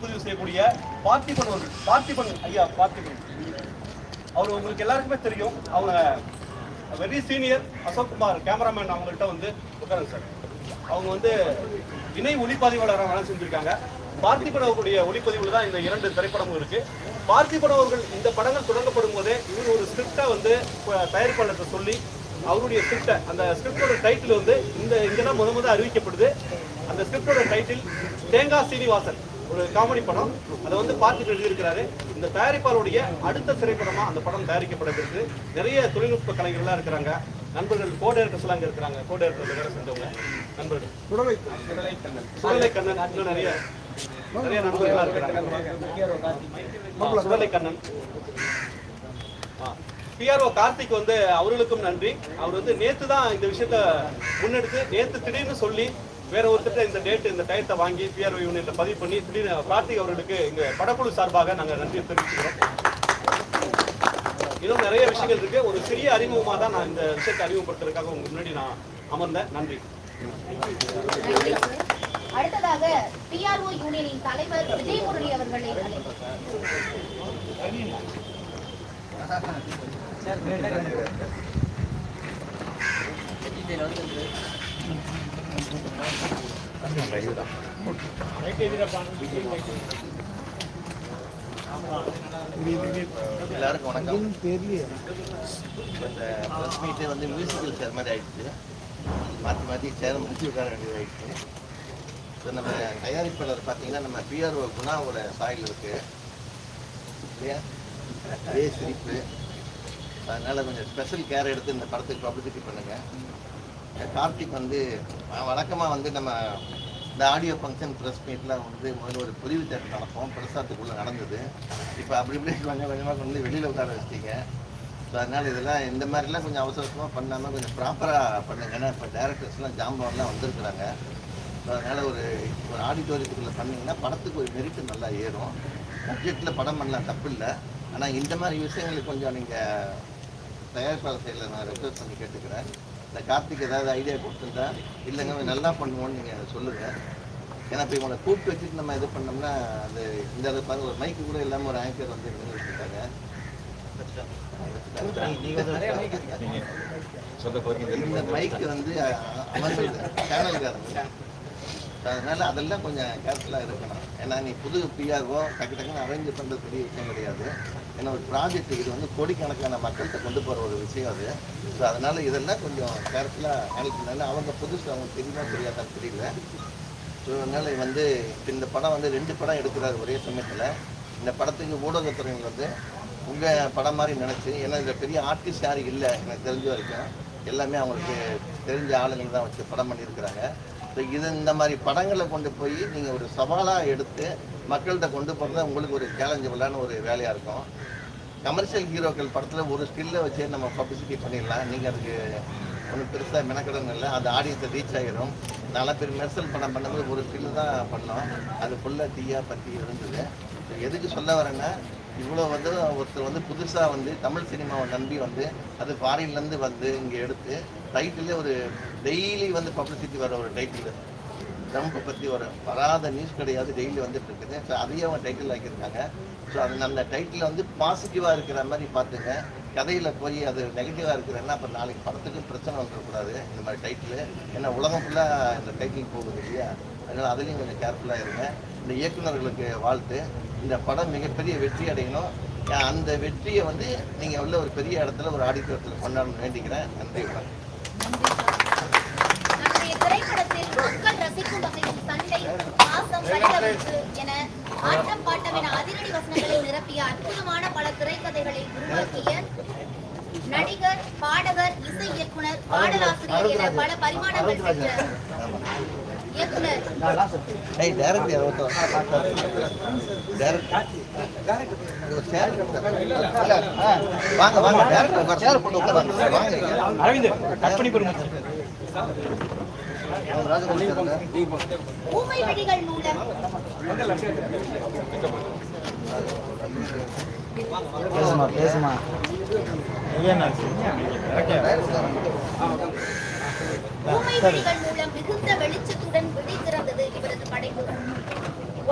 ஒளிப்பதிவு செய்யக்கூடிய பார்த்திபன் அவர்கள். பார்த்திபன் ஐயா பார்த்திபன். அவர் உங்களுக்கு எல்லாருக்குமே தெரியும். அவங்க very senior Ashok Kumar cameraman அவங்கள்ட்ட வந்து உட்காருங்க சார். அவங்க வந்து இணை ஒளிப்பதிவாளராக வேலை செஞ்சிருக்காங்க. பார்த்திபன் அவர்களுடைய ஒளிப்பதிவுல தான் இந்த இரண்டு திரைப்படமும் இருக்கு. பார்த்திபன் அவர்கள் இந்த படங்கள் தொடங்கப்படும் போதே இவர் ஒரு ஸ்கிரிப்டை வந்து தயாரிப்பாளர்கிட்ட சொல்லி அவருடைய ஸ்கிரிப்டை அந்த ஸ்கிரிப்டோட டைட்டில் வந்து இந்த இங்கே தான் முத முத அறிவிக்கப்படுது. அந்த ஸ்கிரிப்டோட டைட்டில் தேங்காய் சீனிவாசன். ஒரு காமெடி படம். அதை வந்து பார்த்துட்டு எழுதியிருக்கிறாரு. இந்த தயாரிப்பாளருடைய அடுத்த திரைப்படமா அந்த படம் தயாரிக்கப்பட்டிருக்கு நிறைய தொழில்நுட்ப கலைஞர்கள்லாம் இருக்கிறாங்க. நண்பர்கள் கோ டைரக்டர்ஸ் எல்லாம் இருக்கிறாங்க. கோ டைரக்டர் வேற செஞ்சவங்க. நண்பர்கள். சுடலை கண்ணன் சுடலை கண்ணன். இன்னும் நிறைய நிறைய நண்பர்கள்லாம் இருக்கிறாங்க. சுடலை கண்ணன். பிஆர்ஓ கார்த்திக் வந்து அவர்களுக்கும் நன்றி. அவர் வந்து நேத்து தான் இந்த விஷயத்த முன்னெடுத்து நேத்து திடீர்னு சொல்லி வேற ஒருத்தர் இந்த டேட் இந்த டயத்தை வாங்கி பிஆர்ஓ யூனிட்ல பதிவு பண்ணி திடீர்னு கார்த்திக் அவர்களுக்கு எங்க படக்குழு சார்பாக நாங்க நன்றி தெரிவிச்சுக்கிறோம் இன்னும் நிறைய விஷயங்கள் இருக்கு ஒரு சிறிய அறிமுகமா தான் நான் இந்த விஷயத்தை அறிமுகப்படுத்துறதுக்காக உங்க முன்னாடி நான் அமர்ந்தேன் நன்றி சார். அடுத்ததாக பிஆர்ஓ யூனியனின் தலைவர் விஜய் முரளி அவர்களை அழைக்கிறேன். எல்லாருக்கும் வணக்கம். இந்த ப்ரெஸ் மீட்டே வந்து மியூசிக்கல் சேர் மாதிரி ஆயிடுச்சு. மாற்றி மாற்றி சேர் முடிச்சு உட்கார வேண்டியது ஆயிடுச்சு. இப்போ நம்ம தயாரிப்பாளர் பார்த்தீங்கன்னா நம்ம பிஆர்ஓ குணாவோட சாயில் இருக்கு. இல்லையா? அதே சிரிப்பு. அதனால கொஞ்சம் ஸ்பெஷல் கேர் எடுத்து இந்த படத்துக்கு பப்ளிசிட்டி பண்ணுங்க. கார்த்திக் வந்து வழக்கமாக வந்து நம்ம இந்த ஆடியோ ஃபங்க்ஷன் ப்ரெஸ் மீட்டில் வந்து முதல்ல ஒரு புரிவு தேட்டர் நடப்போம் பிரசாத்துக்குள்ளே நடந்தது. இப்போ அப்படி இப்படி கொஞ்சம் கொஞ்சமாக கொண்டு வந்து வெளியில் உட்கார வச்சிட்டீங்க. ஸோ அதனால் இதெல்லாம் இந்த மாதிரிலாம் கொஞ்சம் அவசரமாக பண்ணாமல் கொஞ்சம் ப்ராப்பராக பண்ணுங்க. ஏன்னா இப்போ டேரக்டர்ஸ்லாம் ஜாம்பவர்லாம் வந்திருக்கிறாங்க. ஸோ அதனால் ஒரு ஒரு ஆடிட்டோரியத்துக்குள்ளே பண்ணீங்கன்னா படத்துக்கு ஒரு மெரிட்டு நல்லா ஏறும். பட்ஜெட்டில் படம் பண்ணலாம் தப்பு இல்லை ஆனால் இந்த மாதிரி விஷயங்களுக்கு கொஞ்சம் நீங்கள் தயாரிப்பாளர் சைடில் நான் ரெக்வஸ்ட் பண்ணி கேட்டுக்கிறேன். இந்த கார்த்திக் ஏதாவது ஐடியா கொடுத்துருந்தா இல்லைங்க நல்லா பண்ணுவோன்னு நீங்கள் சொல்லுங்கள் ஏன்னா இப்போ இவங்களை கூப்பிட்டு வச்சுட்டு நம்ம இது பண்ணோம்னா அது இந்த அளவு பாருங்க ஒரு மைக்கு கூட இல்லாமல் ஒரு ஆங்கர் வந்து இருந்து வச்சுருக்காங்க. இந்த மைக்கு வந்து சேனல்காரங்க அதனால அதெல்லாம் கொஞ்சம் கேர்ஃபுல்லாக இருக்கணும். ஏன்னா நீ புது பிஆர்ஓ டக்கு டக்குன்னு அரேஞ்ச் பண்ணுறது பெரிய விஷயம் கிடையாது ஏன்னா ஒரு ப்ராஜெக்ட் இது வந்து கோடிக்கணக்கான மக்கள்கிட்ட கொண்டு போகிற ஒரு விஷயம் அது. ஸோ அதனால் இதெல்லாம் கொஞ்சம் கேர்ஃபுல்லாக ஹேண்டில் பண்ணாங்க அவங்க புதுசு அவங்க தெரியுமா தெரியாதான் தெரியல. ஸோ அதனால வந்து இப்போ இந்த படம் வந்து ரெண்டு படம் எடுக்கிறாரு ஒரே சமயத்தில். இந்த படத்துக்கு ஊடகத்துறையில் வந்து உங்கள் படம் மாதிரி நினச்சி ஏன்னா இதில் பெரிய ஆர்டிஸ்ட் யாரும் இல்லை எனக்கு தெரிஞ்ச வரைக்கும். எல்லாமே அவங்களுக்கு தெரிஞ்ச ஆளுங்களை தான் வச்சு படம் பண்ணியிருக்கிறாங்க. இது இந்த மாதிரி படங்களை கொண்டு போய் நீங்கள் ஒரு சவாலாக எடுத்து மக்கள்கிட்ட கொண்டு போகிறது உங்களுக்கு ஒரு சேலஞ்சபிளான ஒரு வேலையாக இருக்கும். கமர்ஷியல் ஹீரோக்கள் படத்தில் ஒரு ஸ்டில்லை வச்சே நம்ம பப்ளிசிட்டி பண்ணிடலாம். நீங்கள் அதுக்கு ஒன்றும் பெருசாக மெனக்கடன் இல்லை. அந்த ஆடியன்ஸை ரீச் ஆகிடும் நல்ல பேர் மெர்சல் படம் பண்ணும்போது ஒரு ஸ்டில் தான் பண்ணோம். அது ஃபுல்லாக தீயாக பற்றி இருந்தது. எதுக்கு சொல்ல வரேன்னா இவ்வளோ வந்து ஒருத்தர் வந்து புதுசாக வந்து தமிழ் சினிமாவை நம்பி வந்து அது ஃபாரின்லேருந்து வந்து இங்கே எடுத்து டைட்டிலே ஒரு டெய்லி வந்து பப்ளிசிட்டி வர ஒரு டைட்டில் ட்ரம்ப்பை பற்றி ஒரு வராத நியூஸ் கிடையாது டெய்லி வந்துட்டு இருக்குது. ஸோ அதையும் அவங்க டைட்டில் ஆக்கியிருக்காங்க. ஸோ அது அந்த டைட்டில் வந்து பாசிட்டிவாக இருக்கிற மாதிரி பார்த்துங்க. கதையில் போய் அது நெகட்டிவாக இருக்கிறன்னா அப்புறம் நாளைக்கு படத்துக்கும் பிரச்சனை வந்துடக்கூடாது. இந்த மாதிரி டைட்டில் ஏன்னா உலகம் ஃபுல்லாக இந்த டைட்டில் போகுது இல்லையா? அதனால் அதுலேயும் கொஞ்சம் கேர்ஃபுல்லாக இருங்க. இந்த இயக்குனர்களுக்கு வாழ்த்து. இந்த படம் மிகப்பெரிய வெற்றி அடையணும். அந்த வெற்றியை வந்து நீங்கள் உள்ள ஒரு பெரிய இடத்துல ஒரு ஆடிட்டோரியத்தில் கொண்டாடணும்னு வேண்டிக்கிறேன். நன்றி வணக்கம். ஆட்டம் பாட்டம் என அதிரடி வசனங்களை நிரப்பிய அற்புதமான பல திரைக்கதைகளை உருவாக்கிய நடிகர் பாடகர் இசை இயக்குனர் பாடலாசிரியர் என பல பரிமாணங்கள் பெற்ற ஏய் டேரக்ட் யாரோ டேரக்ட் வாங்க வாங்க டேரக்ட் சேர் போட்டு உட்காருங்க. வாங்க இங்க. அரவிந்த் கட் பண்ணி கொடுங்க அவங்க ராஜகோபால் இருக்காங்க. ஊமை விழிகள் மூலம். பேசுமா பேசுமா? ஊமை விழிகள் மூலம் மிகுந்த வெளிச்சத்துடன் விடை திறந்தது இவரது படைப்புகள்.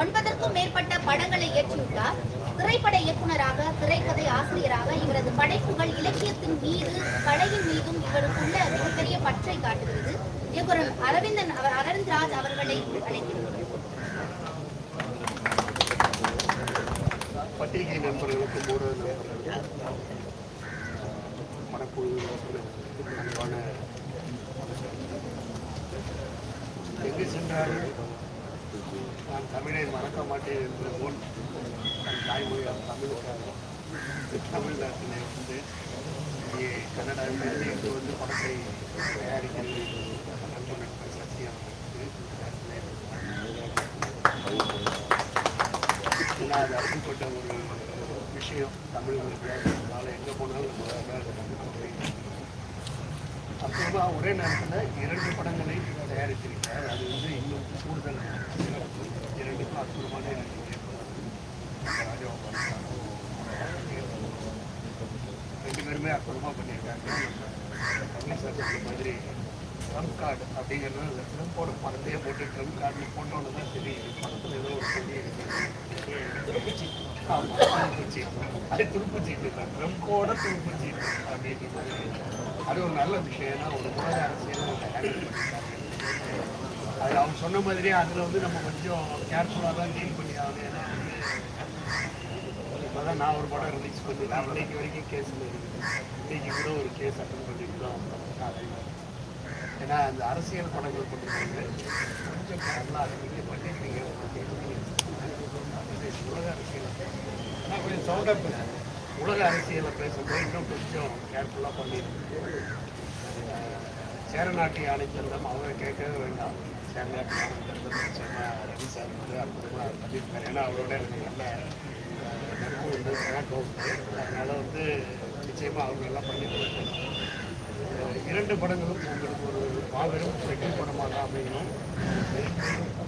ஒன்பதற்கும் மேற்பட்ட படங்களை இயற்றியுள்ளார். திரைப்பட இயக்குநராக திரைக்கதை ஆசிரியராக இவரது படைப்புகள் இலக்கியத்தின் மீது கலையின் மீதும் இவருக்குள்ள மிகப்பெரிய பற்றை காட்டுகிறது. இயக்குனர் அரவிந்தன் அவர் அரவிந்த் அவர்களை அழைக்கிறோம் பத்திரிகை நண்பர்களுக்கும் ஊடக நண்பர்களுக்கும் அன்பான எங்கு நான் தமிழை மறக்க மாட்டேன் என்ற போல் நான் தாய்மொழியால் தமிழுக்காக தமிழ்நாட்டிலே வந்து இங்கே கன்னடாவில் இருந்து வந்து படத்தை தயாரிக்கிறது. நண்பர் நண்பர் சத்யம் அது அப்படிப்பட்ட ஒரு விஷயம். தமிழர்களுக்கு அதனால எங்கே போனாலும் நம்ம அப்புறமா ஒரே நேரத்தில் இரண்டு படங்களை தயாரித்திருக்கிறார். அது வந்து இன்னும் கூடுதல் சிறப்பு இரண்டுக்கும் அற்புதமான இரண்டு ரெண்டு பேருமே அற்புதமாக பண்ணியிருக்காங்க. தமிழ் சார் மாதிரி ட்ரம் கார்டு அப்படிங்கிறது ட்ரம்ப்போட படத்தையே போட்டு ட்ரம் கார்டு போட்டோன்னு தான் தெரியுது. படத்தில் ஏதோ ஒரு சொல்லி திருப்பூச்சி ஆமா, துருப்புச்சி அது திருப்பூச்சி தான். திருப்பூச்சி அப்படின்னு அது ஒரு நல்ல விஷயம் ஏன்னா ஒரு உலக அரசியல் அது அவங்க சொன்ன மாதிரியே அதில் வந்து நம்ம கொஞ்சம் கேர்ஃபுல்லாக தான் டீல் பண்ணி ஆகணும். ஏன்னா வந்து இப்போதான் நான் ஒரு படம் ரிலீஸ் பண்ணிட்டேன். இன்னைக்கு வரைக்கும் கேஸில் இருக்குது இன்னைக்கு கூட ஒரு கேஸ் அட்டன் பண்ணிட்டு தான் வந்தோம். ஏன்னா அந்த அரசியல் படங்கள் பண்ணும்போது கொஞ்சம் கேரளா அதை நீங்கள் பண்ணிக்கிறீங்க. உலக அரசியல் ஆனால் கொஞ்சம் சவுண்டாக பேசுங்க உலக அரசியலை பேசும்போது இன்னும் கொஞ்சம் கேர்ஃபுல்லாக பண்ணியிருக்கு சேரநாட்டு யானை சந்தம் அவரை கேட்கவே வேண்டாம். சேரநாட்டு யானை நிச்சயமாக ரவி சார் வந்து அற்புதமாக பண்ணியிருக்காரு. ஏன்னா அவரோட எனக்கு நல்ல அஹ், நட்பு உண்டு. பழக்கம் உண்டு அதனால் வந்து நிச்சயமாக அவங்க எல்லாம் பண்ணிட்டு இரண்டு படங்களும் உங்களுக்கு ஒரு மாபெரும் வெற்றி படமாக அமையணும்.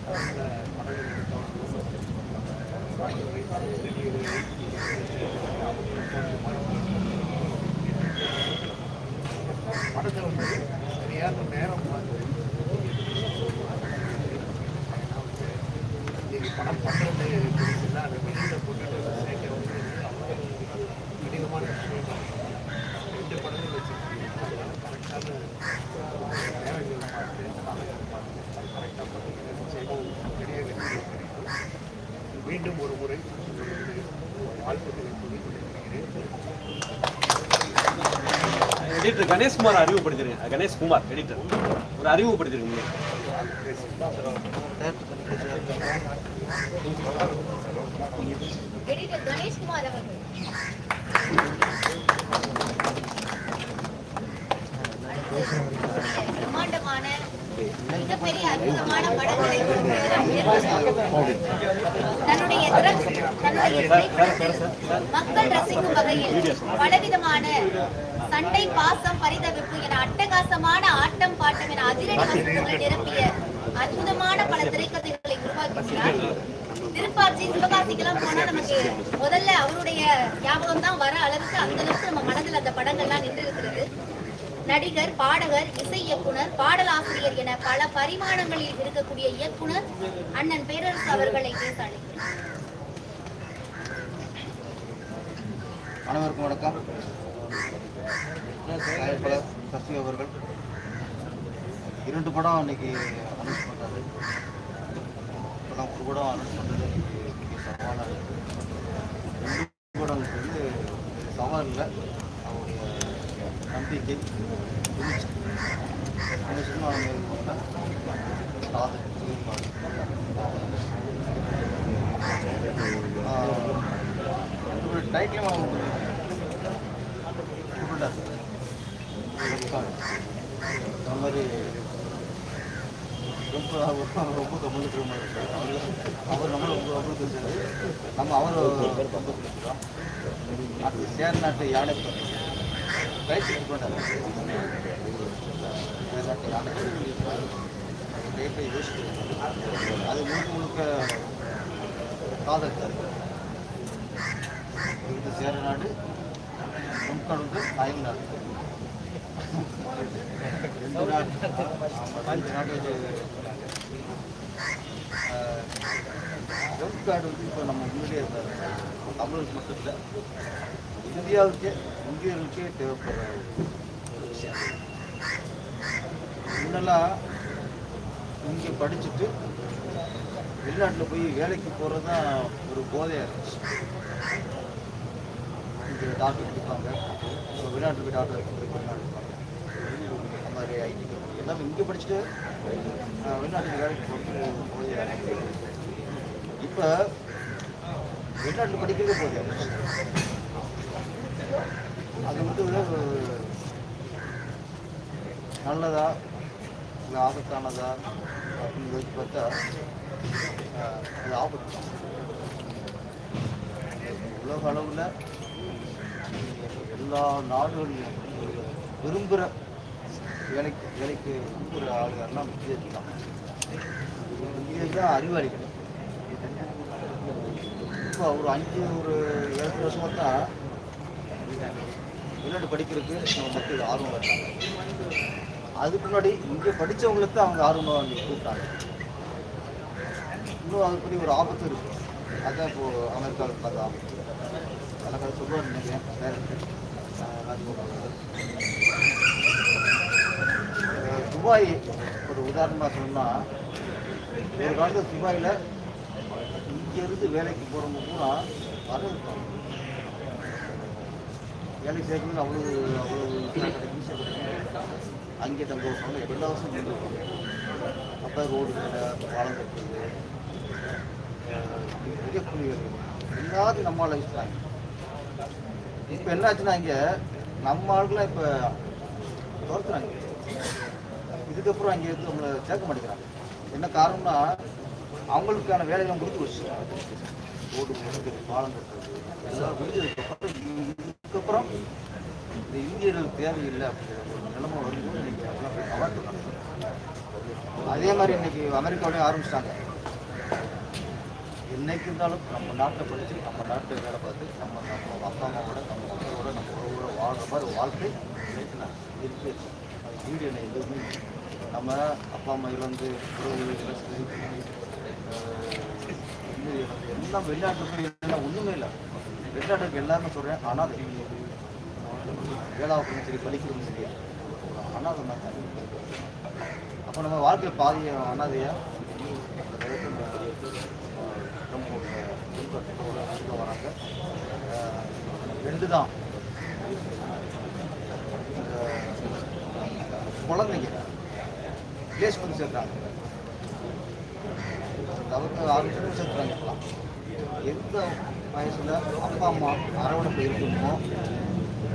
படங்கள் மேலும் படங்கள் எடுத்தோம் படத்தை வந்து சரியான நேரம் பார்த்து இன்னைக்கு படம் பண்ணுறது பெருசுல அந்த வெளியில் போட்டுட்டு சேர்க்க வந்து அவ்வளோ கடினமான விஷயம் ரெண்டு படங்கள் வச்சுருக்கீங்க அதனால கரெக்டான நேரங்கள் பார்த்து காலங்கள் பார்த்து கரெக்டாக பண்ணிக்கிட்டு நிச்சயமாக பெரிய வெற்றி கிடைக்கும் மீண்டும் ஒரு முறை வாழ்த்துக்களை எடிட்டர் கணேஷ்குமார் அறிமுகப்படுத்திருங்க கணேஷ்குமார் எடிட்டர் ஒரு அறிமுகப்படுத்திருங்க எடிட்டர் கணேஷ்குமார் அவர்கள் பிரம்மாண்டமான மிகப்பெரிய அற்புதமான படங்களை தன்னுடைய மக்கள் ரசிக்கும் வகையில் பலவிதமான சண்டை பாசம் பரிதவிப்பு என அட்டகாசமான ஆட்டம் பாட்டம் என அதிரடி வசனங்களை நிரப்பிய அற்புதமான பல திரைக்கதைகளை உருவாக்கியுள்ளார் திருப்பாச்சி சிவகாசிக்கெல்லாம் போனா நமக்கு முதல்ல அவருடைய ஞாபகம் தான் வர அளவுக்கு அந்த அளவுக்கு நம்ம மனதில் அந்த படங்கள்லாம் நின்று இருக்கிறது நடிகர் பாடகர் இசை இயக்குனர் பாடலாசிரியர் என பல பரிமாணங்களில் இருக்கக்கூடிய இயக்குனர் அண்ணன் பேரரசு அவர்களை பேச அழைக்கிறேன் அனைவருக்கும் வணக்கம். தயாரிப்பாளர் சசி அவர்கள். இரண்டு படம் இன்னைக்கு அனௌன்ஸ் பண்ணாரு படம் ஒரு படம் அனௌன்ஸ் பண்ணுறது இன்னைக்கு சவாலாக இருக்குது ரெண்டு படங்களுக்கு வந்து சவால் இல்லை அவருடைய நம்பிக்கை துணிச்சல். இந்த சினிமா அவங்க இருக்கோம்னா காதல் ஈடுபாடு நம்பிக்கை அவங்க அந்த மாதிரி ரொம்ப ரொம்ப கம்முன்னு மாதிரி அவர் நம்மள ரொம்ப ரொம்ப தெரிஞ்சது நம்ம அவர் ரொம்ப பிடிச்சிருக்கோம் அடுத்து சேர்நாட்டு யானை டைட்டில் பண்ணார் சேர்நாட்டு யானை டைட்டில் யோசிச்சு அது முழுக்க முழுக்க காதல் கருத்து இது சேரநாடு முன்காடு வந்து நாடு ரெண்டு நாடு ஹெல்த் கார்டு வந்து இப்போ நம்ம முன்னாடியே இருந்தார் தமிழுக்கு மட்டும் இல்லை. இந்தியாவுக்கே இந்தியர்களுக்கே தேவைப்படுற ஒரு விஷயம். முன்னெல்லாம் இங்கே படிச்சுட்டு வெளிநாட்டில் போய் வேலைக்கு போகிறது தான் ஒரு போதையாக இருந்துச்சு. இங்கே டாக்டர் கொடுப்பாங்க இப்போ வெளிநாட்டில் போய் டாக்டர் போய் வெளிநாடு அந்த மாதிரி ஐடி எல்லாமே இங்கே படிச்சுட்டு வெளிநாட்டுக்கு வேலைக்கு போகிறது போதையாக இருந்துச்சு இப்போ வெளிநாட்டில் படிக்கிறதே போதையாக அது வந்து நல்லதா இல்லை ஆபத்தானதா அப்படின்னு யோசிச்சு பார்த்தா அது ஆபத்து. தான் உலக அளவில் எல்லா நாடுகளிலும் விரும்புகிற வேலைக்கு வேலைக்கு விரும்புகிற ஆளுகள்லாம் விஜய் தான். விஜய் தான் அறிவாளிகள். இப்போ ஒரு அஞ்சு ஒரு ஏழு வருஷமாக தான் வெளிநாடு படிக்கிறதுக்கு நம்ம மக்கள் ஆர்வம் இருக்காங்க. அதுக்கு முன்னாடி இங்கே படித்தவங்களுக்கு தான் அவங்க ஆர்வமாக அவங்க கூப்பிட்டாங்க. இன்னும் அதுக்குரிய ஒரு ஆபத்து இருக்கு. அதான் இப்போ அமெரிக்காவுக்கு பார்த்த. ஆபத்து எனக்கு அது சொல்லுவார் நினைக்கிறேன் துபாய் ஒரு உதாரணமாக சொன்னால் ஒரு காலத்தில் துபாயில் இங்கேருந்து வேலைக்கு போகிறவங்க பூரா வரவேற்பாங்க. வேலைக்கு சேர்க்கணும் அவ்வளோ அவ்வளோ ஈஸியாக கிடைக்கும். அங்கே தங்க வருஷம் எல்லா வருஷம் இருந்திருப்பாங்க அப்போ ரோடு வேலை பாலம் கட்டுறது. பெரிய பெரிய வேலை. எல்லாத்தையும் நம்மளால் வச்சுட்டாங்க இப்போ என்னாச்சுன்னா இங்கே நம்ம ஆளுக்கெல்லாம் இப்போ துரத்துறாங்க. இதுக்கப்புறம் அங்கே இருந்து நம்மளை சேர்க்க மாட்டேங்கிறாங்க. என்ன காரணம்னா அவங்களுக்கான வேலைகளை முடிஞ்சு வச்சு ரோடு முடிக்கிறது பாலம் கட்டுறது எல்லாம் முடிஞ்சதுக்கப்புறம் இதுக்கப்புறம் இந்த இந்தியர்கள் தேவையில்லை அப்படிங்கிற ஒரு நிலைமை வரும்போது இன்னைக்கு அதெல்லாம் போய் கவர்த்துறாங்க அதே மாதிரி இன்னைக்கு அமெரிக்காவிலையும் ஆரம்பிச்சிட்டாங்க. என்னைக்கு இருந்தாலும் நம்ம நாட்டை படித்து நம்ம நாட்டை வேலை பார்த்து நம்ம நம்ம அப்பா அம்மாவோட நம்ம மக்களோட நம்ம உறவோட வாழ்கிற மாதிரி ஒரு வாழ்க்கை இன்னைக்கு இருக்கு. அது வீடு என்ன எதுவுமே நம்ம அப்பா அம்மா இழந்து உறவுகள் எல்லாம் எல்லாம் வெளிநாட்டில் ஒன்றுமே இல்லை. வெளிநாட்டுக்கு எல்லாருமே சொல்கிறேன் அனாதை. வேளாவுக்கும் சரி பலிக்கிறதும் சரி ஒரு அனாதை தான். அப்போ நம்ம வாழ்க்கை பாதி அனாதையா? வராங்க ரெண்டு தான் குழந்தைங்க. பிளேஸ் வந்து சேர்க்குறாங்க தவிர்த்து ஆறு வருஷம் சேர்க்குறாங்க எந்த வயசில் அப்பா அம்மா அரவணைப்பு இருக்கணுமோ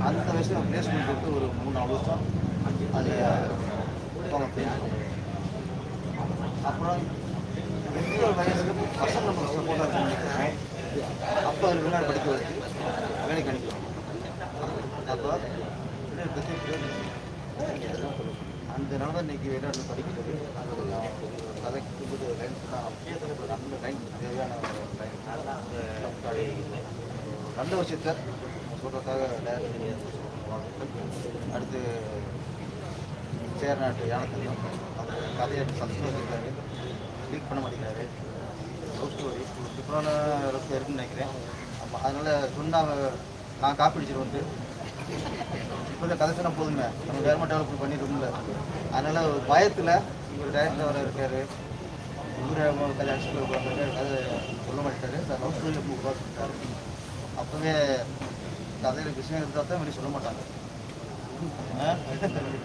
அந்த வயசில் பிளேஸ்மெண்ட் கொடுத்து ஒரு மூணு நாலு வருஷம் அதை அவங்க அப்புறம் எந்த வயசுக்கு பசங்க நம்ம சப்போர்ட்டாக இருக்கணும் அப்போ அது முன்னாடி படிக்க வச்சு வேலைக்கு அனுப்பிடுவோம் அப்போ அந்த நிலமை இன்னைக்கு வெளிநாட்டில் படிக்கிறது அது ஒரு கதைக்கு போது லைன் நல்ல லைன் தேவையான லைன் நல்ல விஷயத்த சொல்கிறதுக்காக அடுத்து சேர்நாட்டு யானத்தையும் அந்த கதையை சந்தோஷிருக்காரு லீக் பண்ண மாட்டேங்கிறாரு லவ் ஸ்டோரி சூப்பரான அளவுக்கு இருக்குன்னு நினைக்கிறேன் ஆமாம் அதனால் சொன்னாங்க நான் காப்பி அடிச்சிட்டு வந்து இப்போ கதை சொன்னால் போதுமே நம்ம கவர்மெண்ட் டெவலப் பண்ணிட்டு அதனால் ஒரு பயத்தில் இவர் டைரக்டர் வர இருக்காரு. இவர் உட்காந்துருக்காரு கதை சொல்ல மாட்டாரு. இந்த லவ் ஸ்டோரி உட்காந்துருக்காரு அப்போவே கதையில் விஷயம் இருந்தால் தான் வெளியே சொல்ல மாட்டாங்க.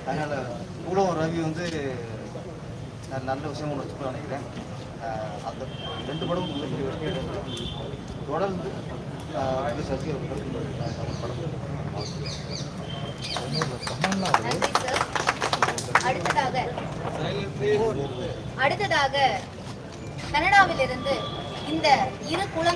அதனால் கூட ஒரு ரவி வந்து நான் நல்ல விஷயம் ஒன்று வச்சுக்கணும்னு நினைக்கிறேன். அந்த ரெண்டு அடைந்தது. தொடர்ந்து சசி படம். சார் அடுத்ததாக அடுத்ததாக கனடாவிலிருந்து இந்த இரு குளங்கள்